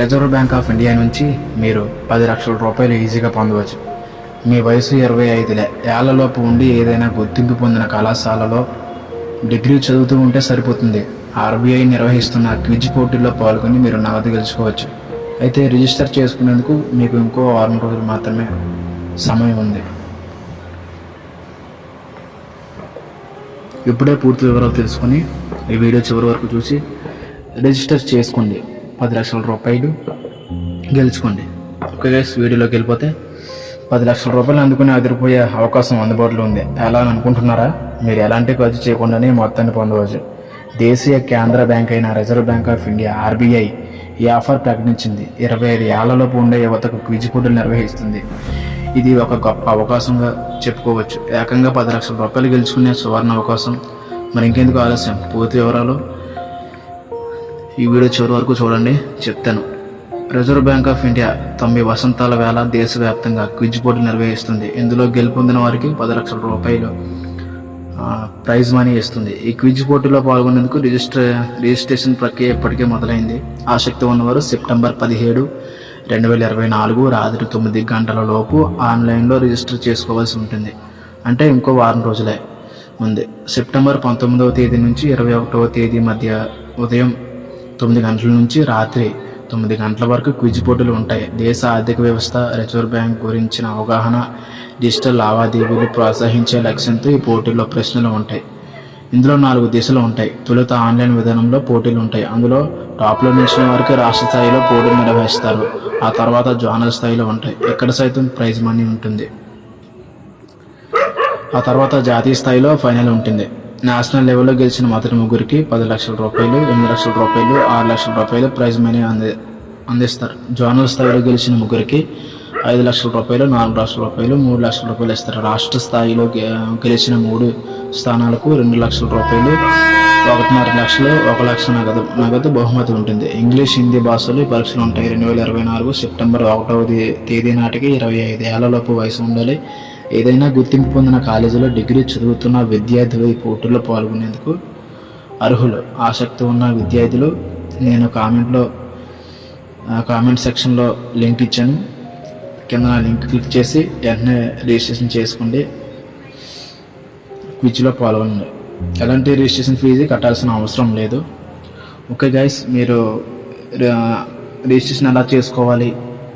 Reserve bank of India నుంచి మీరు పది లక్షల రూపాయలు ఈజీగా పొందవచ్చు. మీ వయసు ఇరవై ఐదు ఏళ్ళలోపు ఉండి ఏదైనా గుర్తింపు పొందిన కళాశాలలో డిగ్రీ చదువుతూ ఉంటే సరిపోతుంది. ఆర్బీఐ నిర్వహిస్తున్న క్విజ్ పోటీల్లో పాల్గొని మీరు నగదు గెలుచుకోవచ్చు. అయితే రిజిస్టర్ చేసుకునేందుకు మీకు ఇంకో వారం రోజులు మాత్రమే సమయం ఉంది. ఇప్పుడే పూర్తి వివరాలు తెలుసుకొని ఈ వీడియో చివరి వరకు చూసి రిజిస్టర్ చేసుకోండి. పది లక్షల రూపాయలు గెలుచుకోండి. ఓకే గైస్ వీడియోలోకి వెళ్ళిపోతే పది లక్షల రూపాయలు అందుకుని అదిరిపోయే అవకాశం అందుబాటులో ఉంది. ఎలా అని అనుకుంటున్నారా? మీరు ఎలాంటి ఖర్చు చేయకుండానే మొత్తాన్ని పొందవచ్చు. దేశీయ కేంద్ర బ్యాంక్ అయిన reserve bank of India RBI ఈ ఆఫర్ ప్రకటించింది. ఇరవై ఐదు ఏళ్ళలోపు ఉండే యువతకు క్విజ్ పోటీలు నిర్వహిస్తుంది. ఇది ఒక గొప్ప అవకాశంగా చెప్పుకోవచ్చు. ఏకంగా పది లక్షల రూపాయలు గెలుచుకునే సువర్ణ అవకాశం. మరి ఇంకెందుకు ఆలస్యం? పూర్తి వివరాలు ఈ వీడియో చివరి వరకు చూడండి. చెప్తాను. రిజర్వ్ బ్యాంక్ ఆఫ్ ఇండియా తొమ్మిది వసంతాల వేళ దేశవ్యాప్తంగా క్విజ్ పోటీ నిర్వహిస్తుంది. ఇందులో గెలుపొందిన వారికి పది లక్షల రూపాయలు ప్రైజ్ మనీ ఇస్తుంది. ఈ క్విజ్ పోటీలో పాల్గొనేందుకు రిజిస్టర్ రిజిస్ట్రేషన్ ప్రక్రియ ఇప్పటికే మొదలైంది. ఆసక్తి ఉన్నవారు సెప్టెంబర్ పదిహేడు రెండు వేల ఇరవై నాలుగు రాత్రి తొమ్మిది గంటల లోపు ఆన్లైన్లో రిజిస్టర్ చేసుకోవాల్సి ఉంటుంది. అంటే ఇంకో వారం రోజులే ఉంది. సెప్టెంబర్ పంతొమ్మిదవ తేదీ నుంచి ఇరవై ఒకటవ తేదీ మధ్య ఉదయం తొమ్మిది గంటల నుంచి రాత్రి తొమ్మిది గంటల వరకు క్విజ్ పోటీలు ఉంటాయి. దేశ ఆర్థిక వ్యవస్థ రిజర్వ్ బ్యాంక్ గురించిన అవగాహన డిజిటల్ లావాదేవీలు ప్రోత్సహించే లక్ష్యంతో ఈ పోటీల్లో ప్రశ్నలు ఉంటాయి. ఇందులో నాలుగు దిశలు ఉంటాయి. తొలుత ఆన్లైన్ విధానంలో పోటీలు ఉంటాయి. అందులో టాప్లో నిలిచిన వారికి రాష్ట్ర స్థాయిలో పోటీలు నిర్వహిస్తారు. ఆ తర్వాత జోనల్ స్థాయిలో ఉంటాయి. ఇక్కడ సైతం ప్రైజ్ మనీ ఉంటుంది? ఆ తర్వాత జాతీయ స్థాయిలో ఫైనల్ ఉంటుంది. నేషనల్ లెవెల్లో గెలిచిన మొదటి ముగ్గురికి పది లక్షల రూపాయలు ఎనిమిది లక్షల రూపాయలు ఆరు లక్షల రూపాయలు ప్రైజ్ మనీ అంది అందిస్తారు. జోనల్ స్థాయిలో గెలిచిన ముగ్గురికి ఐదు లక్షల రూపాయలు నాలుగు లక్షల రూపాయలు మూడు లక్షల రూపాయలు ఇస్తారు. రాష్ట్ర స్థాయిలో గె- గెలిచిన మూడు స్థానాలకు రెండు లక్షల రూపాయలు ఒకటిన్నర లక్షలు ఒక లక్ష నగదు నగదు బహుమతి ఉంటుంది. ఇంగ్లీష్ హిందీ భాషలు పరీక్షలు ఉంటాయి. రెండు వేల ఇరవై నాలుగు సెప్టెంబర్ ఒకటవ తేదీ నాటికి ఇరవై ఐదు ఏళ్ళలోపు వయసు ఉండాలి. ఏదైనా గుర్తింపు పొందిన కాలేజీలో డిగ్రీ చదువుతున్న విద్యార్థులు ఈ పోటీల్లో పాల్గొనేందుకు అర్హులు. ఆసక్తి ఉన్న విద్యార్థులు నేను కామెంట్లో కామెంట్ సెక్షన్లో లింక్ ఇచ్చాను. కింద నా లింక్ క్లిక్ చేసి వెంటనే రిజిస్ట్రేషన్ చేసుకోండి. క్విజ్లో పాల్గొనండి. ఎలాంటి రిజిస్ట్రేషన్ ఫీజు కట్టాల్సిన అవసరం లేదు. ఓకే గైస్ మీరు రిజిస్ట్రేషన్ ఎలా చేసుకోవాలి?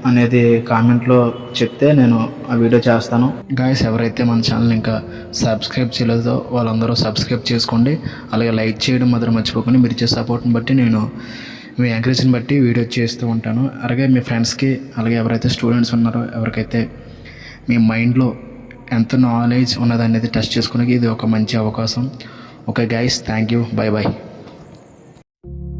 అనేది కామెంట్లో చెప్తే నేను ఆ వీడియో చేస్తాను. గాయస్ ఎవరైతే మన ఛానల్ ఇంకా సబ్స్క్రైబ్ చేయలేదో వాళ్ళందరూ సబ్స్క్రైబ్ చేసుకోండి. అలాగే లైక్ చేయడం మాత్రం మర్చిపోకండి. మీరు ఇచ్చే సపోర్ట్ని బట్టి నేను మీ ఎంకరేజ్ని బట్టి వీడియో చేస్తూ ఉంటాను. అలాగే మీ ఫ్రెండ్స్కి అలాగే ఎవరైతే స్టూడెంట్స్ ఉన్నారో ఎవరికైతే మీ మైండ్లో ఎంత నాలెడ్జ్ ఉన్నదనేది టెస్ట్ చేసుకోవడానికి ఇది ఒక మంచి అవకాశం. Okay guys thank you bye bye